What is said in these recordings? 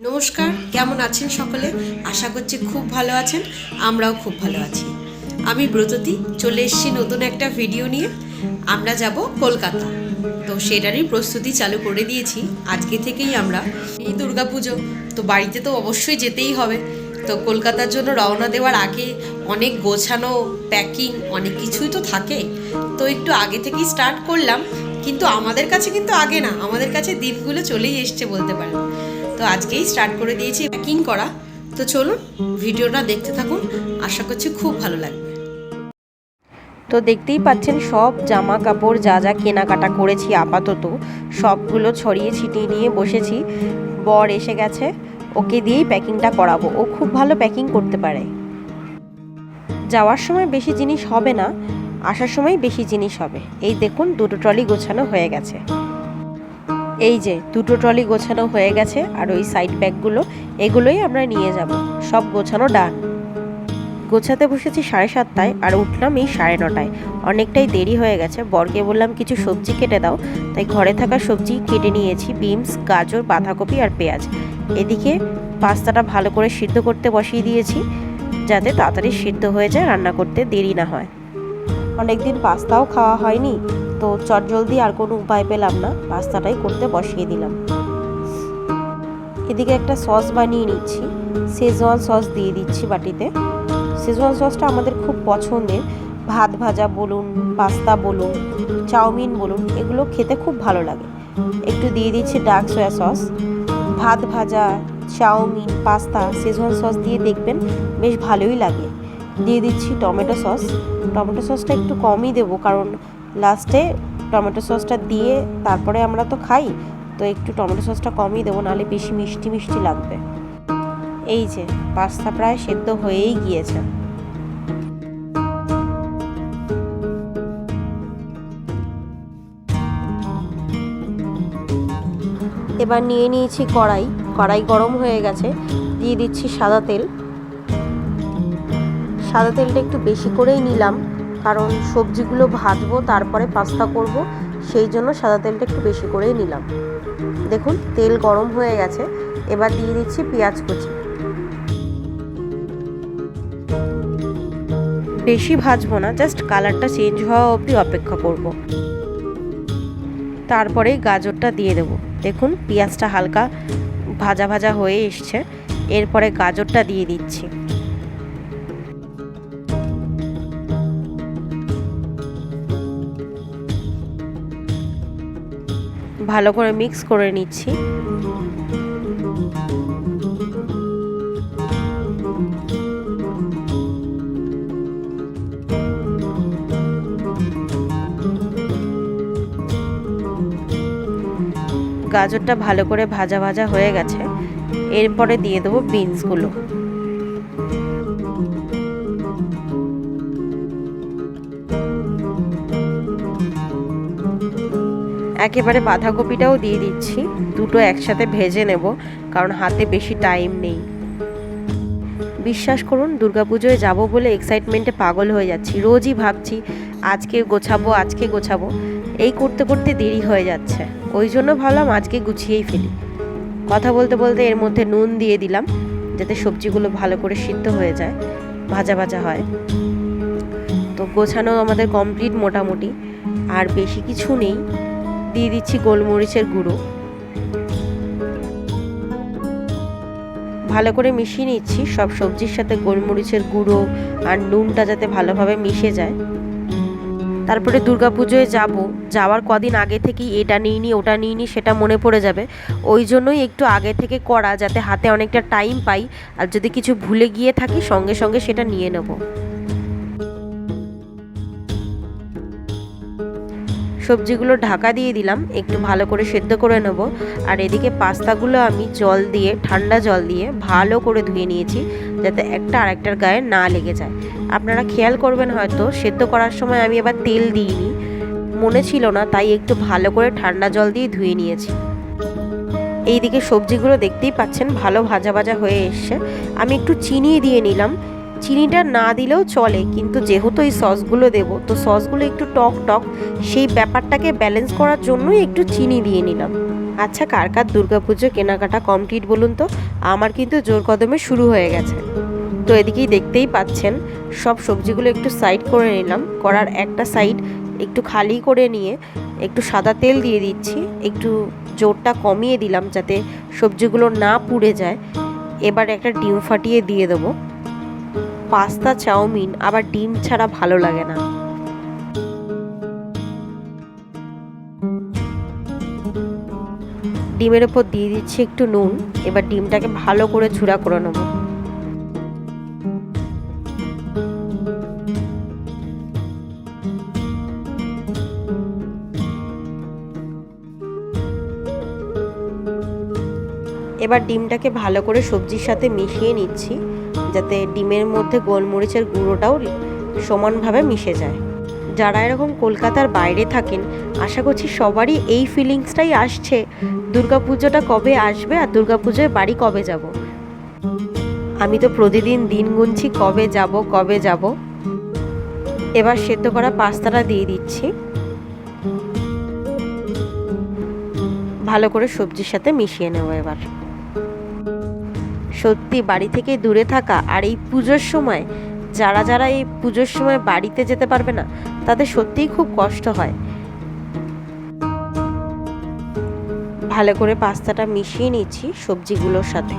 নমস্কার, কেমন আছেন সকলে? আশা করছি খুব ভালো আছেন, আমরাও খুব ভালো আছি। আমি ব্রততী, চলে এসেছি নতুন একটা ভিডিও নিয়ে। আমরা যাব কলকাতা। তো সেটারই প্রস্তুতি চালু করে দিয়েছি। আজকে থেকেই আমরা এই দুর্গাপুজো। তো বাড়িতে তো অবশ্যই যেতেই হবে। তো কলকাতার জন্য রওনা দেওয়ার আগে অনেক গোছানো, প্যাকিং, অনেক কিছুই তো থাকে। তো একটু আগে থেকেই স্টার্ট করলাম। কিন্তু আমাদের কাছে কিন্তু আগে না। আমাদের কাছে দিনগুলো চলেই এসছে বলতে পারেন। তো আজকেই স্টার্ট করে দিয়েছি প্যাকিং করা। তো চলুন, ভিডিওটা দেখতে থাকুন। আশা করছি খুব ভালো লাগবে। তো দেখতেই পাচ্ছেন, সব জামা কাপড় যা যা কেনাকাটা করেছি আপাতত, সবগুলো ছড়িয়ে ছিটিয়ে নিয়ে বসেছি। বর এসে গেছে, ওকে দিয়েই প্যাকিংটা করাবো। ও খুব ভালো প্যাকিং করতে পারে। যাওয়ার সময় বেশি জিনিস হবে না, আসার সময় বেশি জিনিস হবে। এই দেখুন, দুটো ট্রলি গোছানো হয়ে গেছে। এই যে, দুটো ট্রলি গোছানো হয়ে গেছে আর ওই সাইড ব্যাগগুলো এগুলোই আমরা নিয়ে যাব। সব গোছানো ডান গোছাতে বসেছি সাড়ে সাতটায় আর উঠলাম এই সাড়ে নটায়। অনেকটাই দেরি হয়ে গেছে। বরকে বললাম, কিছু সবজি কেটে দাও। তাই ঘরে থাকা সবজি কেটে নিয়েছি, বিনস, গাজর, বাঁধাকপি আর পেঁয়াজ। এদিকে পাস্তাটা ভালো করে সিদ্ধ করতে বসিয়ে দিয়েছি, যাতে তাড়াতাড়ি সিদ্ধ হয়ে যায়, রান্না করতে দেরি না হয়। অনেকদিন পাস্তাও খাওয়া হয়নি। তো চটজলদি আর কোনো উপায় পেলাম না, পাস্তাটাই করতে বসিয়ে দিলাম। এদিকে একটা সস বানিয়ে নিচ্ছি শেজওয়ান সস দিয়ে দিচ্ছি বাটিতে। শেজওয়ান সসটা আমাদের খুব পছন্দের, ভাত ভাজা বলুন, পাস্তা বলুন, চাউমিন বলুন, এগুলো খেতে খুব ভালো লাগে। একটু দিয়ে দিচ্ছি ডার্ক সয়া সস। ভাত ভাজা, চাউমিন, পাস্তা শেজওয়ান সস দিয়ে দেখবেন বেশ ভালোই লাগে। দিয়ে দিচ্ছি টমেটো সস। টমেটো সসটা একটু কমই দেবো, কারণ লাস্টে টমেটো সসটা দিয়ে তারপরে আমরা তো খাই, তো একটু টমেটো সসটা কমই দেবো, নাহলে বেশি মিষ্টি মিষ্টি লাগবে। এই যে, পাস্তা প্রায় সেদ্ধ হয়েই গিয়েছে। এবার নিয়ে নিয়েছি কড়াই কড়াই গরম হয়ে গেছে, দিয়ে দিচ্ছি সাদা তেল। সাদা তেলটা একটু বেশি করেই নিলাম। কারণ সবজিগুলো ভাজবো, তারপরে পাস্তা করব, সেই জন্য সাদা তেলটা একটু বেশি করেই নিলাম। দেখুন, তেল গরম হয়ে গেছে, এবার দিয়ে দিচ্ছি পেঁয়াজ কুচি। বেশি ভাজবো না, জাস্ট কালারটা চেঞ্জ হওয়া অবধি অপেক্ষা করব। তারপরে গাজরটা দিয়ে দেব। দেখুন, পেঁয়াজটা হালকা ভাজা ভাজা হয়ে এসছে। এরপরে গাজরটা দিয়ে দিচ্ছি। ভালো করে মিক্স করে নিচ্ছি। গাজরটা ভালো করে ভাজা ভাজা হয়ে গেছে। এরপরে দিয়ে দেবো বিনসগুলো একেবারে বাঁধাকপিটাও দিয়ে দিচ্ছি। দুটো একসাথে ভেজে নেব, কারণ হাতে বেশি টাইম নেই। বিশ্বাস করুন, দুর্গাপুজোয় যাব বলে এক্সাইটমেন্টে পাগল হয়ে যাচ্ছি। রোজই ভাবছি, আজকে গোছাবো আজকে গোছাবো। এই করতে করতে দেরি হয়ে যাচ্ছে। ওই জন্য ভাবলাম আজকে গুছিয়েই ফেলি। কথা বলতে বলতে এর মধ্যে নুন দিয়ে দিলাম, যাতে সবজিগুলো ভালো করে সিদ্ধ হয়ে যায়, ভাজা ভাজা হয়। তো গোছানো আমাদের কমপ্লিট মোটামুটি। আর বেশি কিছু নেই। দিয়ে দিচ্ছি গোলমরিচের গুঁড়ো। ভালো করে মিশিয়ে নিচ্ছি সব সবজির সাথে গোলমরিচের গুঁড়ো আর নুনটা যাতে ভালোভাবে মিশে যায়। তারপরে দুর্গাপুজোয় যাব। যাওয়ার কদিন আগে থেকেই এটা নিইনি, ওটা নিইনি, সেটা মনে পড়ে যাবে। ওই জন্যই একটু আগে থেকে করা যাতে হাতে অনেকটা টাইম পাই। আর যদি কিছু ভুলে গিয়ে থাকি, সঙ্গে সঙ্গে সেটা নিয়ে নেব। সবজিগুলো ঢাকা দিয়ে দিলাম, একটু ভালো করে সেদ্ধ করে নেব। আর এদিকে পাস্তাগুলো আমি জল দিয়ে, ঠান্ডা জল দিয়ে ভালো করে ধুয়ে নিয়েছি, যাতে একটা আরেকটার গায়ে না লেগে যায়। আপনারা খেয়াল করবেন হয়তো, সেদ্ধ করার সময় আমি এবার তেল দিইনি। মনে ছিল না, তাই একটু ভালো করে ঠান্ডা জল দিয়ে ধুয়ে নিয়েছি। এইদিকে সবজিগুলো দেখতেই পাচ্ছেন, ভালো ভাজা ভাজা হয়ে এসছে। আমি একটু চিনি দিয়ে নিলাম। চিনিটা না দিলেও চলে, কিন্তু যেহেতু এই সসগুলো দেবো, তো সসগুলো একটু টক টক, সেই ব্যাপারটাকে ব্যালেন্স করার জন্যই একটু চিনি দিয়ে নিলাম। আচ্ছা কার কার দুর্গাপুজো কেনাকাটা কমপ্লিট বলুন তো? আমার কিন্তু জোর কদমে শুরু হয়ে গেছে। তো এদিকেই দেখতেই পাচ্ছেন, সব সবজিগুলো একটু সাইড করে নিলাম। করার একটা সাইড একটু খালি করে নিয়ে একটু সাদা তেল দিয়ে দিচ্ছি, একটু জোরটা কমিয়ে দিলাম যাতে সবজিগুলো না পুড়ে যায়। এবার একটা ডিম ফাটিয়ে দিয়ে দেবো। পাস্তা, চাউমিন, আবার ডিম ছাড়া ভালো লাগে না। ডিমের ওপর দিয়ে দিচ্ছি একটু নুন, এবার ডিমটাকে ভালো করে চূড়া করে নেব। এবার ডিমটাকে ভালো করে সবজির সাথে মিশিয়ে নিচ্ছি। যাতে ডিমের মধ্যে গোলমরিচের গুঁড়োটাও সমানভাবে মিশে যায়। যারা এরকম কলকাতার বাইরে থাকেন, আশা করছি সবারই এই ফিলিংসটাই আসছে, দুর্গাপুজোটা কবে আসবে আর দুর্গাপুজোয় বাড়ি কবে যাব। আমি তো প্রতিদিন দিন গুনছি কবে যাব কবে যাব। এবার সেদ্ধ করা পাস্তাটা দিয়ে দিচ্ছি। ভালো করে সবজির সাথে মিশিয়ে নেব এবার। সত্যি বাড়ি থেকে দূরে থাকা আর এই পুজোর সময়, যারা যারা এই পুজোর সময় বাড়িতে যেতে পারবে না, তাদের সত্যিই খুব কষ্ট হয়। ভালো করে পাস্তাটা মিশিয়ে নিচ্ছি সবজিগুলোর সাথে।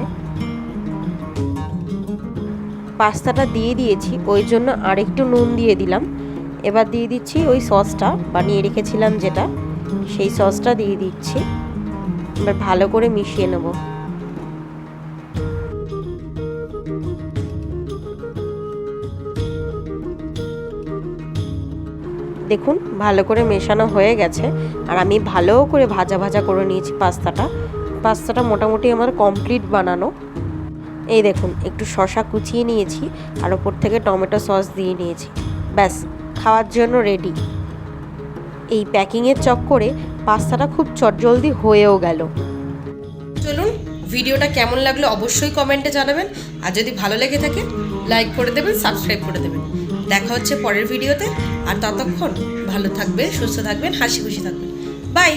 পাস্তাটা দিয়ে দিয়েছি, ওই জন্য আরেকটু নুন দিয়ে দিলাম। এবার দিয়ে দিচ্ছি ওই সসটা, বানিয়ে রেখেছিলাম যেটা, সেই সসটা দিয়ে দিচ্ছি। এবার ভালো করে মিশিয়ে নেব। দেখুন, ভালো করে মেশানো হয়ে গেছে। আর আমি ভালো করে ভাজা ভাজা করে নিয়েছি পাস্তাটা। পাস্তাটা মোটামুটি আমার কমপ্লিট বানানো। এই দেখুন, একটু শশা কুচিয়ে নিয়েছি আর ওপর থেকে টমেটো সস দিয়ে নিয়েছি। ব্যাস, খাওয়ার জন্য রেডি এই প্যাকিংয়ের চক্করে পাস্তাটা খুব চটজলদি হয়েও গেল। চলুন ভিডিওটা কেমন লাগল অবশ্যই কমেন্টে জানাবেন। আর যদি ভালো লেগে থাকে লাইক করে দেবেন সাবস্ক্রাইব করে দেবেন। দেখা হচ্ছে পরের ভিডিওতে আর ততক্ষণ ভালো থাকবেন সুস্থ থাকবেন হাসি খুশি থাকবেন। বাই